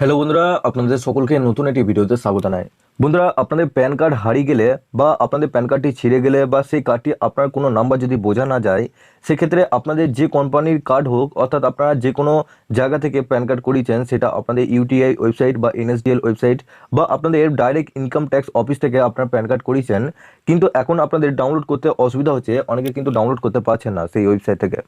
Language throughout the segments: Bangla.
হ্যালো বন্ধুরা, আপনাদের সকলকে নতুন একটি ভিডিওতে স্বাগত জানাই। বন্ধুরা, আপনাদের প্যান কার্ড হারিয়ে গেলে বা আপনাদের প্যান কার্ডটি ছিঁড়ে গেলে বা সেই কার্ডটি আপনার কোনো নাম্বার যদি বোঝা না যায়, সেক্ষেত্রে আপনাদের যে কোম্পানির কার্ড হোক, অর্থাৎ আপনারা যে কোনো জায়গা থেকে প্যান কার্ড করিয়েছেন, সেটা আপনাদের ইউটিআই ওয়েবসাইট বা এনএসডিএল ওয়েবসাইট বা আপনাদের ডাইরেক্ট ইনকাম ট্যাক্স অফিস থেকে আপনার প্যান কার্ড করিয়েছেন, কিন্তু এখন আপনাদের ডাউনলোড করতে অসুবিধা হচ্ছে, অনেকে কিন্তু ডাউনলোড করতে পারছেন না সেই ওয়েবসাইট থেকে।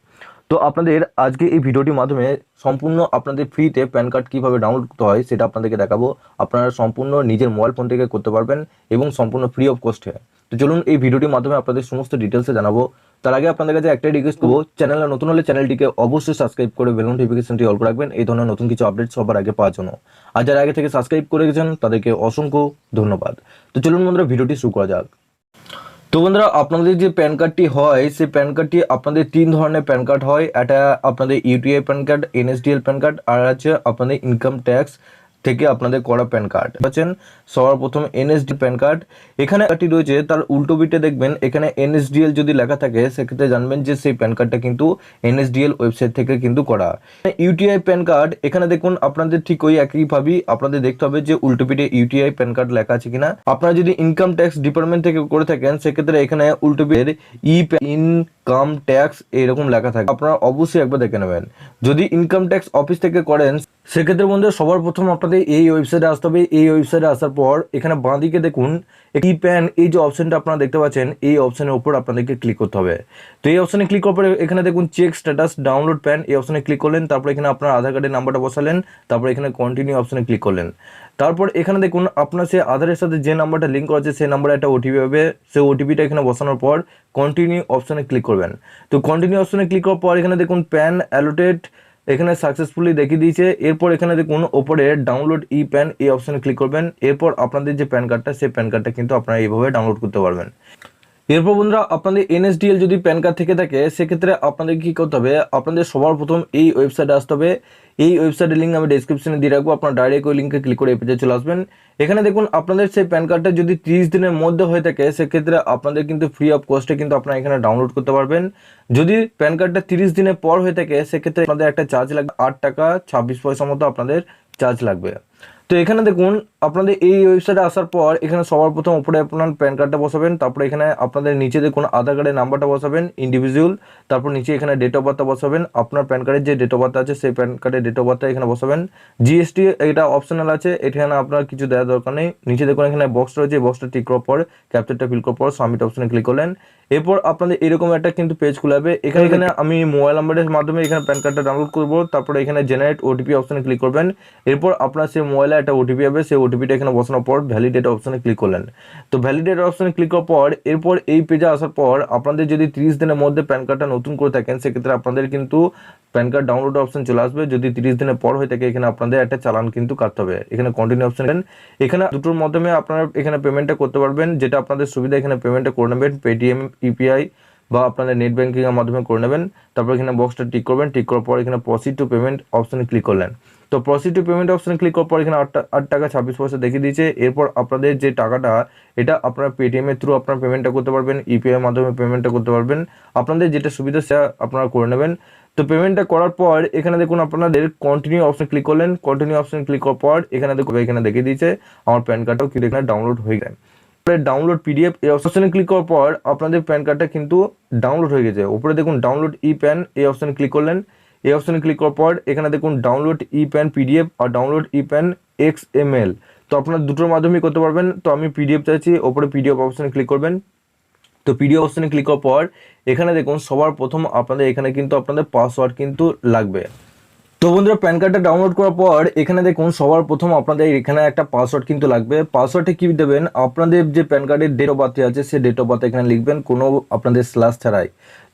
তো আপনাদের আজকে এই ভিডিওটির মাধ্যমে সম্পূর্ণ আপনাদের ফ্রিতে প্যান কার্ড কীভাবে ডাউনলোড করতে হয় সেটা আপনাদেরকে দেখাবো। আপনারা সম্পূর্ণ নিজের মোবাইল ফোন থেকে করতে পারবেন এবং সম্পূর্ণ ফ্রি অফ কস্টে তো চলুন এই ভিডিওটির মাধ্যমে আপনাদের সমস্ত ডিটেলসে জানাব। তার আগে আপনাদের কাছে একটাই রিকোয়েস্ট করব চ্যানেলে নতুন হলে চ্যানেলটিকে অবশ্যই সাবস্ক্রাইব করে বেল নোটিফিকেশনটি অল করে রাখবেন। এই ধরনের নতুন কিছু আপডেট সবার আগে পাওয়ার জন্য। আর যারা আগে থেকে সাবস্ক্রাইব করে গেছেন, তাদেরকে অসংখ্য ধন্যবাদ। তো চলুন বন্ধুরা, ভিডিওটি শুরু করা যাক। তো বন্ধুরা, আপনাদের যে প্যান কার্ডটি হয়, সেই প্যান কার্ডটি আপনাদের তিন ধরনের প্যান কার্ড হয়। একটা আপনাদের UTI PAN card NSDL PAN card আর আছে আপনাদের ইনকাম ট্যাক্স থেকে আপনাদের করা প্যান কার্ড। পাচ্ছেন সবার প্রথম এনএসডি প্যান কার্ড। এখানে একটি রয়েছে, তার উল্টো বিটে দেখবেন, এখানে এনএসডিএল যদি লেখা থাকে, সেক্ষেত্রে জানবেন যে সেই প্যান কার্ডটা কিন্তু এনএসডিএল ওয়েবসাইট থেকে কিন্তু করা। ইউটিআই প্যান কার্ড, এখানে দেখুন, আপনাদের ঠিক ওই একইভাবেই আপনাদের দেখতে হবে যে উল্টো পিঠে ইউটিআই প্যান কার্ড লেখা আছে কিনা। আপনারা যদি ইনকাম ট্যাক্স ডিপার্টমেন্ট থেকে করে থাকেন, সেক্ষেত্রে এখানে উল্টো পিঠের ই ইনকাম ট্যাক্স এরকম লেখা থাকে। আপনারা অবশ্যই একবার দেখে নেবেন। যদি ইনকাম ট্যাক্স অফিস থেকে করেন সেক্ষেত্রে বন্ধু সবার প্রথম আপনাদের এই ওয়েবসাইটে আসতে হবে। এই ওয়েবসাইটে আসার পর এখানে বাঁ দিকে দেখুন ই প্যান এই যে অপশনটা আপনারা দেখতে পাচ্ছেন, এই অপশানের উপর আপনাদেরকে ক্লিক করতে হবে। তো এই অপশানে ক্লিক করার পরে এখানে দেখুন চেক স্ট্যাটাস ডাউনলোড প্যান এই অপশনে ক্লিক করলেন, তারপর এখানে আপনার আধার কার্ডের নাম্বারটা বসালেন, তারপর এখানে কন্টিনিউ অপশানে ক্লিক করলেন। তারপর এখানে দেখুন, আপনার সে আধারের সাথে যে নাম্বারটা লিঙ্ক করা আছে, সেই নাম্বারে একটা ওটিপি হবে সেই ওটিপিটা এখানে বসানোর পর কন্টিনিউ অপশানে ক্লিক করবেন। তো কন্টিনিউ অপশানে ক্লিক করার পর এখানে দেখুন প্যান অ্যালোটেড এখানে সাকসেসফুলি দেখিয়ে দিয়েছে। এরপর এখানে দেখুন, ওপরে ডাউনলোড ই প্যান এই অপশানে ক্লিক করবেন। এরপর আপনাদের যে প্যান কার্ডটা সেই প্যান কার্ডটা কিন্তু আপনারা এইভাবে ডাউনলোড করতে পারবেন। এরপর বন্ধুরা, আপনাদের এনএসডিএল যদি প্যান কার্ড থেকে থাকে, সেক্ষেত্রে আপনাদের কি করতে হবে? আপনাদের সবার প্রথম এই ওয়েবসাইটে আসতে হবে। এই ওয়েবসাইটের লিঙ্ক আমি ডিসক্রিপশনে দিয়ে রাখব। আপনার ডাইরেক্ট ওই লিঙ্কে ক্লিক করে এই পেজে চলে আসবেন। এখানে দেখুন, আপনাদের সেই প্যান কার্ডটা যদি তিরিশ দিনের মধ্যে হয়ে থাকে, সেক্ষেত্রে আপনাদের কিন্তু ফ্রি অফ কস্টে কিন্তু আপনারা এখানে ডাউনলোড করতে পারবেন। যদি প্যান কার্ডটা তিরিশ দিনের পর হয়ে থাকে, সেক্ষেত্রে আপনাদের একটা চার্জ লাগবে। আট টাকা ছাব্বিশ পয়সা মতো আপনাদের চার্জ লাগবে। তো এখানে দেখুন, আপনাদের এই ওয়েবসাইটে আসার পর এখানে সবার প্রথম উপরে আপনার প্যান কার্ডটা বসাবেন, তারপরে এখানে আপনাদের নিচে দেখুন আধার কার্ডের নাম্বারটা বসাবেন ইন্ডিভিজুয়াল তারপর নিচে এখানে ডেট অফ বার্থটা বসাবেন, আপনার প্যান কার্ডের যে ডেট অফ বার্থ আছে সেই প্যান কার্ডের ডেট অফ বার্থটা এখানে বসাবেন। জিএসটি এটা অপশনাল আছে, এখানে আপনার কিছু দেওয়ার দরকার নেই। নিচে দেখুন এখানে বক্স রয়েছে এই বক্সটা টিক করার পর ক্যাপচারটা ফিল করার পর সাবমিট অপশনে ক্লিক করলেন। এরপর আপনাদের এরকম একটা কিন্তু পেজ খুলে যাবে। এখানে এখানে আমি মোবাইল নাম্বারের মাধ্যমে এখানে প্যান কার্ডটা ডাউনলোড করব, তারপরে এখানে জেনারেট ওটিপি অপশনে ক্লিক করবেন। এরপর আপনার সেই মোবাইলে একটা ওটিপি হবে, সেই ওটিপিটা এখানে বসানোর পর ভ্যালিডেট অপশনে ক্লিক করলেন। তো ভ্যালিডেট অপশনে ক্লিক করার পর, এরপর এই পেজে আসার পর আপনাদের যদি তিরিশ দিনের মধ্যে প্যান কার্ডটা নতুন করে থাকেন, সেক্ষেত্রে আপনাদের কিন্তু প্যান কার্ড ডাউনলোড অপশন চলে আসবে। যদি তিরিশ দিনের পর হয়ে থাকে, এখানে আপনাদের একটা চালান কিন্তু কাটতে হবে। এখানে কন্টিনিউ অপশন এখানে দুটোর মাধ্যমে আপনারা এখানে পেমেন্টটা করতে পারবেন, যেটা আপনাদের সুবিধা, এখানে পেমেন্টটা করে নেবেন। পেটিএম ইউপিআই বা আপনাদের নেট ব্যাঙ্কিং এর মাধ্যমে করে নেবেন, তারপর এখানে বক্সটা টিক করবেন টিক করার পর এখানে প্রসিড টু পেমেন্ট অপশনে ক্লিক করলেন। তো প্রসিড টু পেমেন্ট অপশনে ক্লিক করার পর এখানে আট টাকা ছাব্বিশ পয়সা দেখিয়ে দিয়েছে। এরপর আপনাদের যে টাকাটা, এটা আপনারা পেটিএমের থ্রু আপনারা পেমেন্টটা করতে পারবেন ইউপিআই এর মাধ্যমে পেমেন্টটা করতে পারবেন। আপনাদের যেটা সুবিধা, সেটা আপনারা করে নেবেন। তো পেমেন্টটা করার পর এখানে দেখুন আপনাদের কন্টিনিউ অপশন ক্লিক করলেন। কন্টিনিউ অপশন ক্লিক করার পর এখানে দেখুন, এখানে দেখিয়ে দিয়েছে, আমার প্যান কার্ডটাও কিন্তু এখানে ডাউনলোড হয়ে গেছে। ডাউনলোড পিডিএফ এই অপশনে ক্লিক করার পর আপনাদের প্যান কার্ডটা কিন্তু ডাউনলোড হয়ে গেছে। উপরে দেখুন ডাউনলোড ই প্যান এই অপশনে ক্লিক করলেন। এই অপশনে ক্লিক করার পর এখানে দেখুন ডাউনলোড ই প্যান পিডিএফ আর download e PAN X M L তো আপনারা দুটোর মাধ্যমেই করতে পারবেন। তো আমি পিডিএফ চাইছি, ওপরে পিডিএফ অপশনে ক্লিক করবেন। তো পিডিএফ অপশনে ক্লিক করার পর এখানে দেখুন সবার প্রথম আপনাদের, এখানে কিন্তু আপনাদের পাসওয়ার্ড কিন্তু লাগবে। তো বন্ধুরা প্যান কার্ডটা ডাউনলোড করার পর এখানে দেখুন সবার প্রথম আপনাদের এখানে একটা পাসওয়ার্ড কিন্তু লাগবে। পাসওয়ার্ডে কী দেবেন? আপনাদের যে প্যান কার্ডের ডেট অফ বার্থে আছে সে ডেট অফ বার্থ এখানে লিখবেন, কোনো আপনাদের স্ল্যাশ ছাড়াই।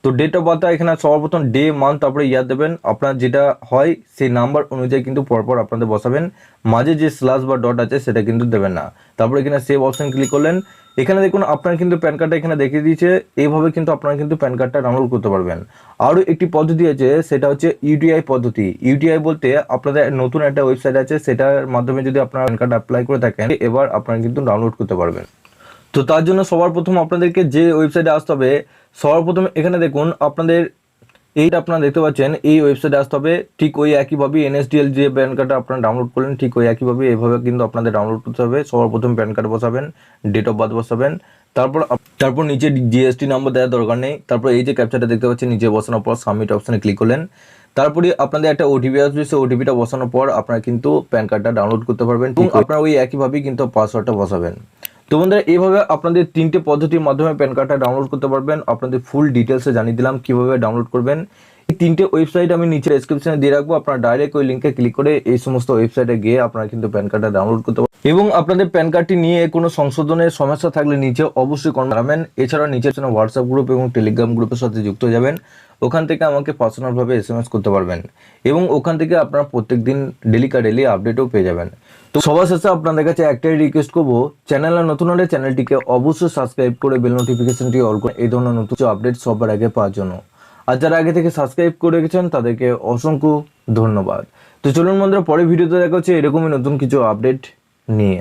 তো ডেট অফ বার্থ এখানে সর্বপ্রথম ডে মান্থ তারপরে ইয়ার দেবেন। আপনার যেটা হয়, সেই নাম্বার অনুযায়ী কিন্তু পরপর আপনাদের বসাবেন। মাঝে যে স্ল্যাশ বা ডট আছে, সেটা কিন্তু দেবেন না। তারপরে এখানে সেভ অপশন ক্লিক করলেন। এখানে দেখুন, আপনার কিন্তু প্যান কার্ডটা এখানে দেখিয়ে দিয়েছে। এইভাবে কিন্তু আপনারা কিন্তু প্যান কার্ডটা ডাউনলোড করতে পারবেন। আরও একটি পদ্ধতি আছে, সেটা হচ্ছে ইউটিআই পদ্ধতি। ইউটিআই বলতে আপনাদের নতুন একটা ওয়েবসাইট আছে, সেটার মাধ্যমে যদি আপনারা প্যান কার্ড অ্যাপ্লাই করে থাকেন, এবার আপনারা কিন্তু ডাউনলোড করতে পারবেন। তো তার জন্য সবার প্রথম আপনাদেরকে যে ওয়েবসাইটে আসতে হবে সবার প্রথম এখানে দেখুন, আপনাদের এইটা আপনারা দেখতে পাচ্ছেন, এই ওয়েবসাইটে আসতে হবে। ঠিক ওই একইভাবে এনএসডিএল যে প্যান কার্ডটা আপনারা ডাউনলোড করলেন, ঠিক ওই একইভাবে এইভাবে কিন্তু আপনাদের ডাউনলোড করতে হবে। সবার প্রথম প্যান কার্ড বসাবেন ডেট অফ বার্থ বসাবেন। তারপর তারপর নিচে জিএসটি নাম্বার দেওয়ার দরকার নেই। তারপর এই যে ক্যাপচারটা দেখতে পাচ্ছেন, নিচে বসানোর পর সাবমিট অপশানে ক্লিক করলেন। তারপরে আপনাদের একটা ওটিপি আসবে, সেই ওটিপিটা বসানোর পর আপনারা কিন্তু প্যান কার্ডটা ডাউনলোড করতে পারবেন। আপনারা ওই একইভাবেই কিন্তু পাসওয়ার্ডটা বসাবেন। তো বন্ধুরা এইভাবে আপনাদের তিনটে পদ্ধতির মাধ্যমে প্যান কার্ডটা ডাউনলোড করতে পারবেন। আপনাদের ফুল ডিটেলসে জানিয়ে দিলাম কীভাবে ডাউনলোড করবেন। তিনটে ওয়েবসাইট আমি নিচে ডেসক্রিপশনে দিয়ে রাখব। আপনারা ডাইরেক্ট ওই লিঙ্কে ক্লিক করে এই সমস্ত ওয়েবসাইটে গিয়ে আপনারা কিন্তু প্যান কার্ডটা ডাউনলোড করতে পারবেন। এবং আপনাদের প্যান কার্ডটি নিয়ে কোনো সংশোধনের সমস্যা থাকলে নিচে অবশ্যই জানাবেন। এছাড়া নিচে হোয়াটসঅ্যাপ গ্রুপ এবং টেলিগ্রাম গ্রুপের সাথে যুক্ত হয়ে যাবেন। ওখান থেকে আমাকে পার্সোনালভাবে এস এম এস করতে পারবেন। এবং ওখান থেকে আপনারা প্রত্যেক দিন ডেলি কা ডেলি আপডেটও পেয়ে যাবেন। তো সবার শেষে আপনাদের কাছে একটাই রিকোয়েস্ট করব চ্যানেলে নতুন হলে চ্যানেলটিকে অবশ্যই সাবস্ক্রাইব করে বেল নোটিফিকেশনটি অল করে, এই ধরনের নতুন আপডেট সবার আগে পাওয়ার জন্য। আর যারা আগে থেকে সাবস্ক্রাইব করে রেখেছেন, তাদেরকে অসংখ্য ধন্যবাদ। তো চলুন বন্ধুরা পরে ভিডিওতে দেখা হচ্ছে এরকমই নতুন কিছু আপডেট নিয়ে।